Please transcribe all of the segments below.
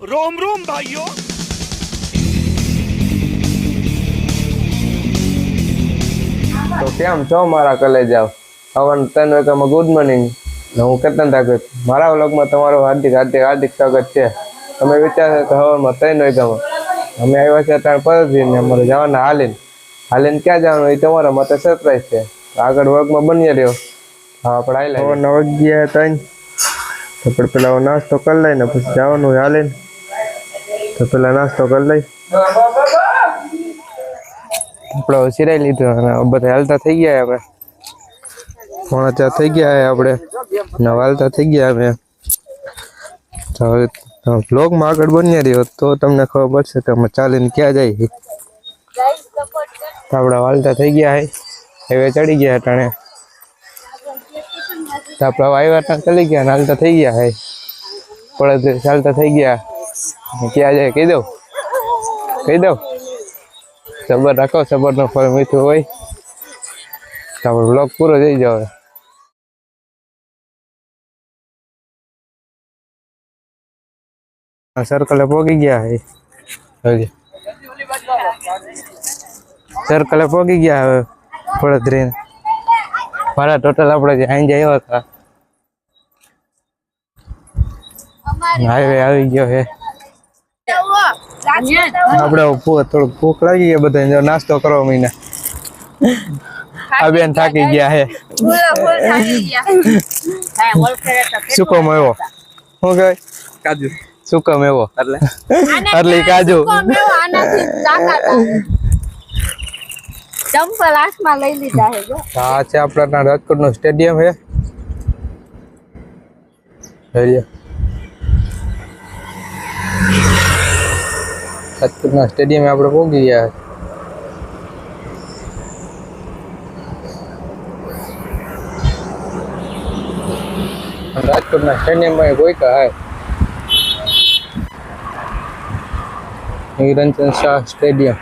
રોમ રોમ ભાઈઓ. તો કેમ છો મારા કલેજાઓ? હવન ત્રણ વાગ્યામાં ગુડ મોર્નિંગ. હું કેતન ઠાકર. મારા વ્લોગમાં તમારું હાર્દિક હાર્દિક હાર્દિક સ્વાગત છે. તમે વિચારો કે હવનમાં ત્રણ વાગ્યામાં. અમે આવ્યા છીએ ત્રણ પરજીને અમારે જવાના હાલીન. હાલીન ક્યાં જવાનું એ તમારા માટે સરપ્રાઈઝ છે. આગળ વર્ગમાં બની રહ્યો. હા આપણે આવી લાવીએ નવ વાગ્યા ત્રણ. આપણે પેલા નાસ્તો કરી લઈને પછી જવાનું હાલીને. તો પેલા નાસ્તો કરી લઈ. આપણે સિરાઈ લીધું અને બધા હાલતા થઈ ગયા હવે પોણા ચાર થઈ ગયા છે આપણે ને હાલતા થઈ ગયા અમે. તો હવે બ્લોગમાં આગળ બની રહ્યો તો તમને ખબર પડશે કે અમે ચાલીને ક્યાં જઈએ તો વાલતા થઈ ગયા હવે ચડી ગયા ટાણે. આપણા આપણે ટાણે ચડી ગયા હાલતા થઈ ગયા હે. પડે ચાલતા થઈ ગયા. ક્યાં જાય કહી દઉં? કહી દઉં? સબર રાખો, સબરનો ફળ મીઠું હોય. તો આપણો બ્લોગ પૂરો થઈ જાવ સર્કલે પોગી ગયા હે. હજી. સર્કલે પોગી ગયા હવે પડતરી મારા ટોટલ આપણે અહીં જ આવ્યા હતા. હાઈવે આવી ગયો હે. આપણે ભૂ- થોડુંક ભૂખ લાગી ગયા બધા નાસ્તો કરવા મહિના આ બેન થાકી ગયા હે. સુકો મેવો શું કહેવાય કાજુ. સુકો મેવો એટલે. એટલે ઈ કાજુ. ચંપલ હાથમાં લઈ લીધા છે જો. આ છે આપણા રાજકોટનું સ્ટેડિયમ હે. રાજકોટ ના સ્ટેડિયમ આપણે પહોંચી ગયા રાજકોટ ના સ્ટેડિયમમાં કોઈ કા હે નિરંજન શાહ સ્ટેડિયમ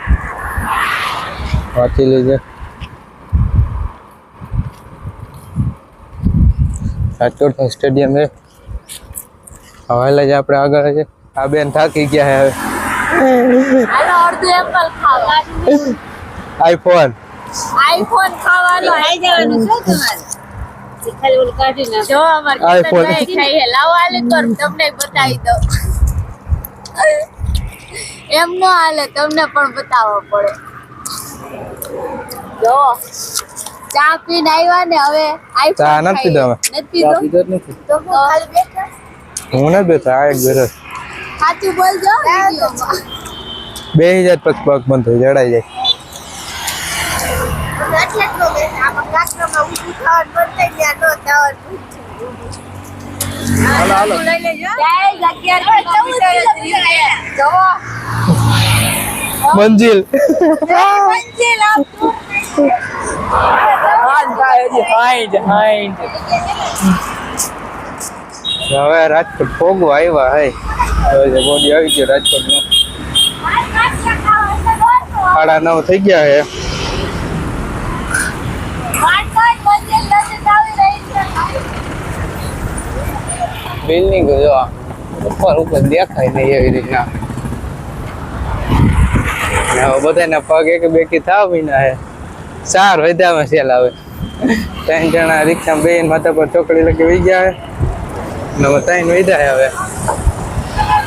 વાંચી લેજે રાજકોટનું સ્ટેડિયમ છે હવે જ આપણે આગળ છે આ બેન થાકી ગયા છે હવે હાલો અડધું એપલ ખાવા આઈફોન. આઈફોન ખાવાનો આઈ જવાનું શું તમારે? જો અમાર iPhone. ખાઈ ખાઈ લાવો હાલે તો તમને બતાવી દઉં. એમ નો હાલે તમને પણ બતાવવો પડે. જો ચા પીને આવ્યા ને હવે આઈફોન ચા નથી પીધો નથી પીધો? તો હું ખાલી બેઠા? હું નથી બેઠા આ એક બેઠો સાચું બોલજો બે હજાર પછી પગ બંધ થઈ જડાઈ જાય મંજિલ જ તો બેઠા આમાં કાકરામાં ઊભું થવાનું બંધ થઈ ગયા નો થવાનું હાલો હાલો. લઈ લેજો. ગાઈસ 11 કિલોમીટર જવો મંજિલ. મંજિલ આપતું હવે રાજકોટ ભોગવા આવ્યા હે. હવે બોડી આવી ગયો રાજકોટનું સાડા નવ થઈ ગયા હે. બિલ્ડિંગ જો ઉપર ઉપર દેખાય નહીં એવી રીતના. ને બધાના પગ એક બેકી થાવ વિના હે. સાર વધામાં સેલ આવે. ત્રણ જણા રિક્ષા બે માથા પર ચોકડી લગી ગયા હે. ને હવે ત્રણ વધ્યા હવે.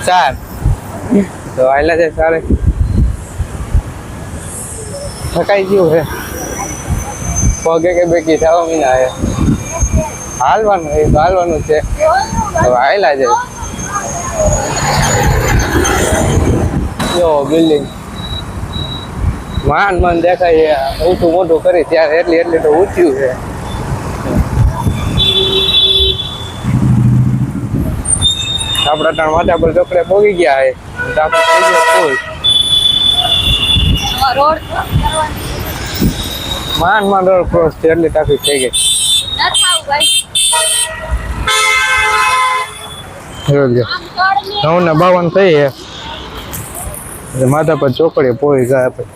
ચાર તો આયલા છે સારે થકાઈ ગયું હે પગે કે બેકી થાવ વિના હે હાલવાનું એ તો હાલવાનું છે. હવે આયલા છે. જો બિલ્ડિંગ માન મન દેખાય છે. ઊંચું મોટું કરી, ત્યારે એટલી એટલી તો ઊંચ્યું છે. આપણા ત્રણ માથા પર ચોકડે પોગી ગયા છે. તો આપણે થઈ ગયો ફૂલ. રોડ ક્રોસ કરવાની માન માન, રોડ ક્રોસ છે, એટલી ટ્રાફિક થઈ ગઈ. ન થાવ ભાઈ જોઈ લો આમ તોડની નવ ને બાવન થઈ છે. એટલે માથા પર ચોકડે પોઈ ગયા આપણે.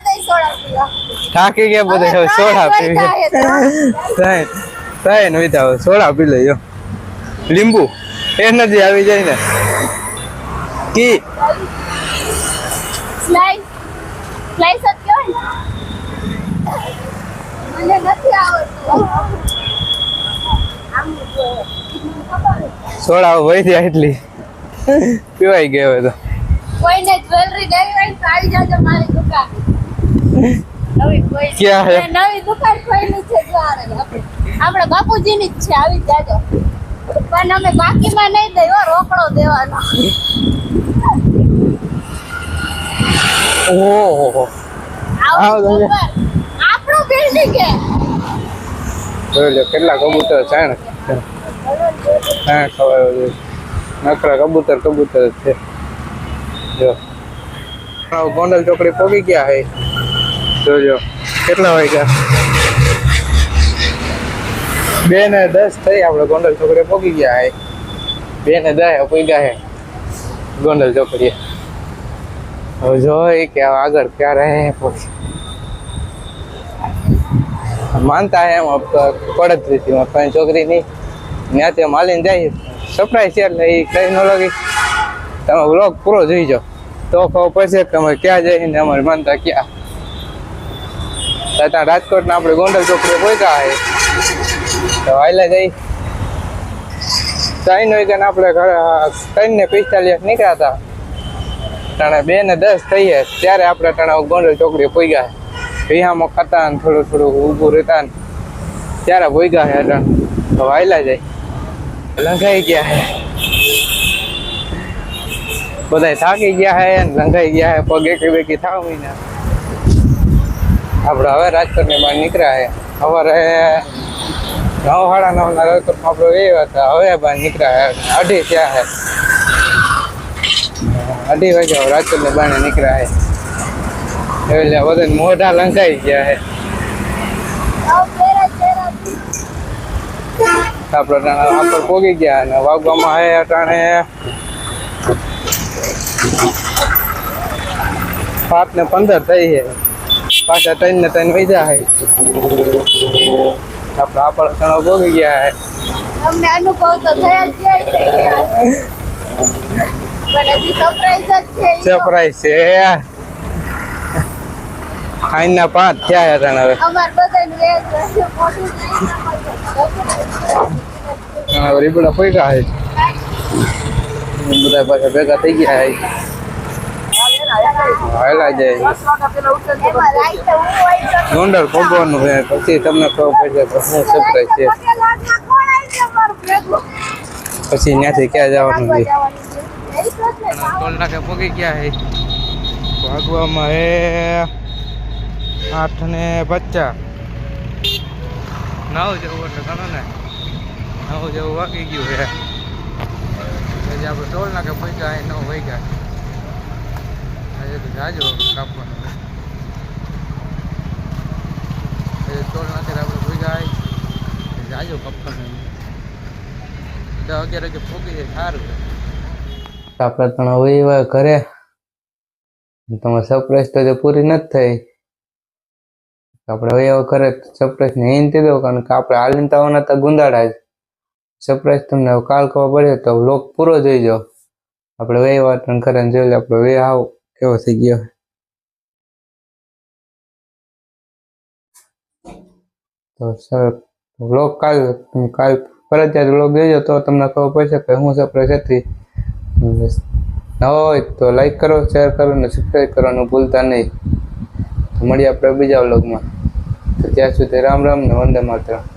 નહીં સોડા પીવા થાકી ગયા બધા હવે સોડા પી ત્રણ ત્રણ વિધા સોળ સોડા પી લઈએ લીંબુ એનર્જી આવી જાય ને. કી? મને નથી આવડતું. ખબર છે. સોડા વહી ગયા એટલી પીવાઈ ગયો તો. કોઈને જ્વેલરી લેવી હોય તો આવી જાજો મારી દુકાન. ક્યાં હે? નવી દુકાન ખોલી છે દ્વારે આપણે. આપણે બાપુજીની જ છે આવી જાજો. પણ અમે બાકીમાં નહીં દઈ રોકડો દેવાનો. ઓહો. આવું આવો તમે. ખબર. આપણું બિલ્ડિંગ છે. કેટલા કબૂતર છે ને? હા. ખબર. નકરા કબૂતર કબૂતર છે. જો. ગોંડલ ચોકડી પોગી ગયા હે. જોજો. કેટલા વાગ્યા? બે ને દસ થઈ આપણે ગોંડલ ચોકડી પોગી ગયા હે. બે ને દસ પોગ્યા હે. ગોંડલ ચોકડીએ. હવે જોઈ કે આગળ ક્યારે પહોંચી માનતા એમ પડતરી થી કઈ છોકરી નહીં ત્યાં તે માલીને જાય. સરપ્રાઈઝ છે એટલે એ કઈ ન લાગી. તમે વ્લોગ પૂરો જોઈ જાઓ. તો ખબર પડશે કે અમે ક્યાં જઈને અમારી માનતા ક્યાં? ત્યાં રાજકોટના આપણે ગોંડલ ચોકડીએ પહોંચ્યા હે. તો હાલ્યા જઈ. ત્રણ વાગ્યાને આપણે ઘરે ત્રણ ને પિસ્તાલીસ નીકળ્યા હતા. ટાણે બે ને દસ થઈએ ત્યારે આપણે ટાણે ગોંડલ ચોકડીએ પહોંચ્યા વિહામાં ખાતા ને થોડું થોડું ઊભું રહેતા ને ત્યારે ભોગ્યા હે અટાણ તો વાયલા જાય લંઘાઈ ગયા હે. બધા થાકી ગયા હે ને લંઘાઈ ગયા હે. પગે કે બેકી થાવ મહિના આપણે હવે રાજકોટની બહાર નીકળ્યા હે સવારે નવ સાડા નવ ના રાજકોટમાં આપણે એ હતા હવે બહાર નીકળ્યા હે અઢી થયા હે અઢી વાગ્યા રાજકોટની બહાર નીકળ્યા હે એટલે બધા મોઢા લંઘાઈ ગયા હે આવું પેરા પેરા આપણે અટાણે આપણે પોગી ગયા અને વાગવામાં હે અટાણે પાંચ ને પંદર થઈ છે પાછા ત્રણ ને ત્રણ વૈજા હે આપણે આપણે અટાણે પોગી ગયા હે અમને અનુભવ તો થયા જ છે પણ હજી સરપ્રાઈઝ જ છે ઈ તો. સરપ્રાઈઝ છે આઈના પાંચ થયા હે અટાણે હવે અમાર બધાને વેચ હશે મોટું અટાણે રીબડા પોગ્યા હે બધા પાછા ભેગા થઈ ગયા હે હાલા જાય. હોય તો છે. પછી તમને ખબર પડશે કે શું છે છે? પછી ત્યાંથી ક્યાં જવાનું છે? છે. તો છે, ટોલ નાકે પોગી ગયા હે. ભાગવામાં હે આઠ ને પચાસ. નવ જેવું એટલે ગણો ને. નવ જેવું વાગી ગયું પછી આપણે ટોલ નાકે પૈસા નવ તો જાજો કાપવાનું. આપણે પહોંચ્યા હે જાજો કાપવાનું જાય તમારે સરપ્રાઈઝ તો પૂરી નથી થઈ. આપણે હવે હવે ઘરે સરપ્રાઈઝ ને હિંત દો કારણ કે આપણે હાલીને તો આવવાના હતા ગુંદાડા જ. તમને કાલ ખબર પડે તો લોક પૂરો જોઈ જાઓ આપણે વે વાત ઘરે જોઈ લે, આપણે વે આવ. કેવો થઈ ગયો? તો સર વ્લોગ કાલ કાલ ફરજિયાત વ્લોગ જોજો તો તમને ખબર પડશે કે હું સરપ્રાઈઝ હતી ન હોય તો લાઈક કરો શેર કરો અને સબસ્ક્રાઈબ કરવાનું ભૂલતા નહીં. મળીએ આપણે બીજા વ્લોગમાં તો ત્યાં સુધી રામ રામ ને વંદે માતરમ.